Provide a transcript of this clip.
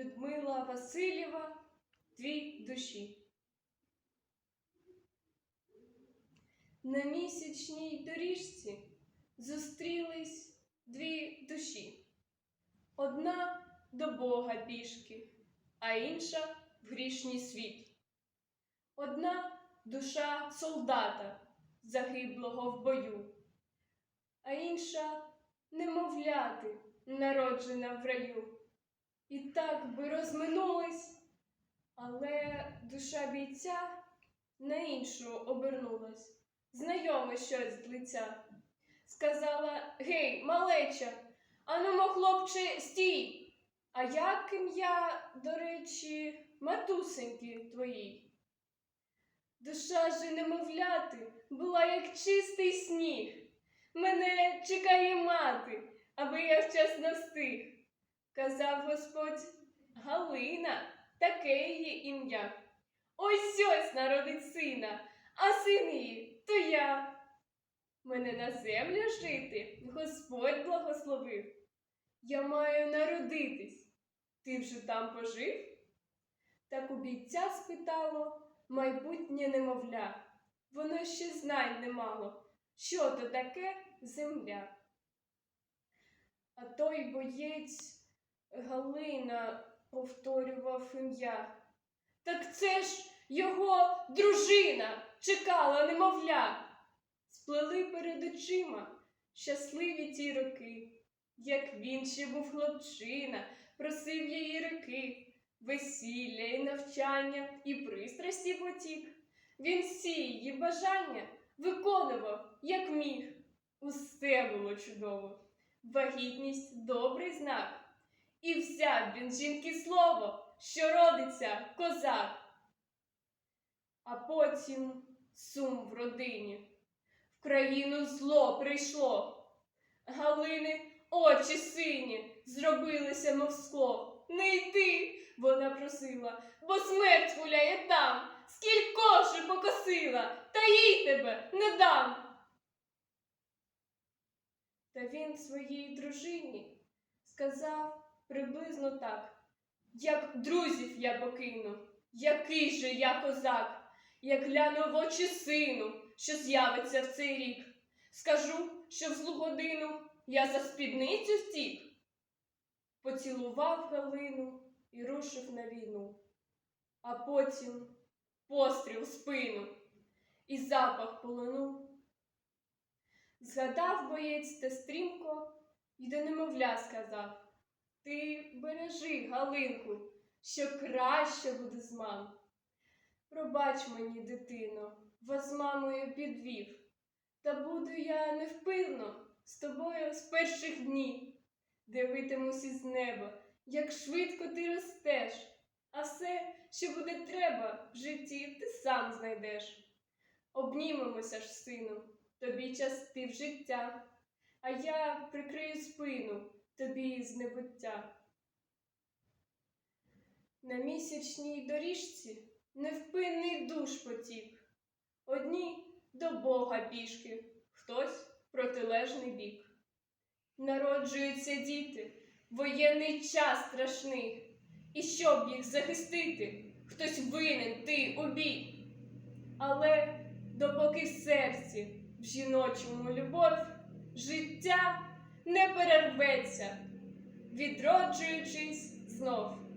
Людмила Васильєва Дві душі. На місячній доріжці зустрілись дві душі. Одна до Бога пішки, а інша в грішній світ. Одна душа солдата, загиблого в бою, а інша немовляти, народжена в раю. І так би розминулись, але душа бійця на іншу обернулась. Знайоме щось з лиця. Сказала: Гей, малеча, анумо, хлопче, стій! А як ім'я, до речі, матусеньки твоїй? Душа же немовляти була, як чистий сніг. Мене чекає мати, аби я вчасно встиг. Казав Господь Галина, таке її ім'я. Ось ось народить сина, а син її то я. Мене на землю жити Господь благословив. Я маю народитись. Ти вже там пожив? Так у бійця спитало майбутнє немовля. Воно ще знань не мало, що то таке земля. А той боєць Галина повторював ім'я. Так це ж його дружина чекала немовля. Сплели перед очима щасливі ті роки, як він ще був хлопчина, просив її руки, весілля і навчання, і пристрасті потік. Він всі її бажання виконував, як міг. Усе було чудово, вагітність добрий знак. І взяв він жінки слово, що родиться козак. А потім сум в родині. В країну зло прийшло. Галини очі сині зробилися, мов скло. Не йти, вона просила, бо смерть гуляє там, скілько ж покосила, та їй тебе не дам. Та він своїй дружині сказав приблизно так, як друзів я покину, який же я козак, як гляну в очі сину, що з'явиться в цей рік. Скажу, що в злу годину я за спідницю втік. Поцілував Галину і рушив на війну, а потім постріл в спину і запах полонув. Згадав боєць те стрімко й до немовля сказав Ти бережи, Галинку, що краще буде з мам. Пробач мені, дитино, вас з мамою підвів, та буду я невпинно з тобою з перших днів. Дивитимусь із неба, як швидко ти ростеш, а все, що буде треба в житті, ти сам знайдеш. Обнімемося ж, сину, тобі части в життя, а я прикрию спину тобі з небуття. На місячній доріжці невпинний душ потік. Одні до Бога пішки, хтось протилежний бік. Народжуються діти, воєнний час страшний, і щоб їх захистити, хтось винен ти обій. Але допоки в серці в жіночому любов, не перерветься, відроджуючись знов.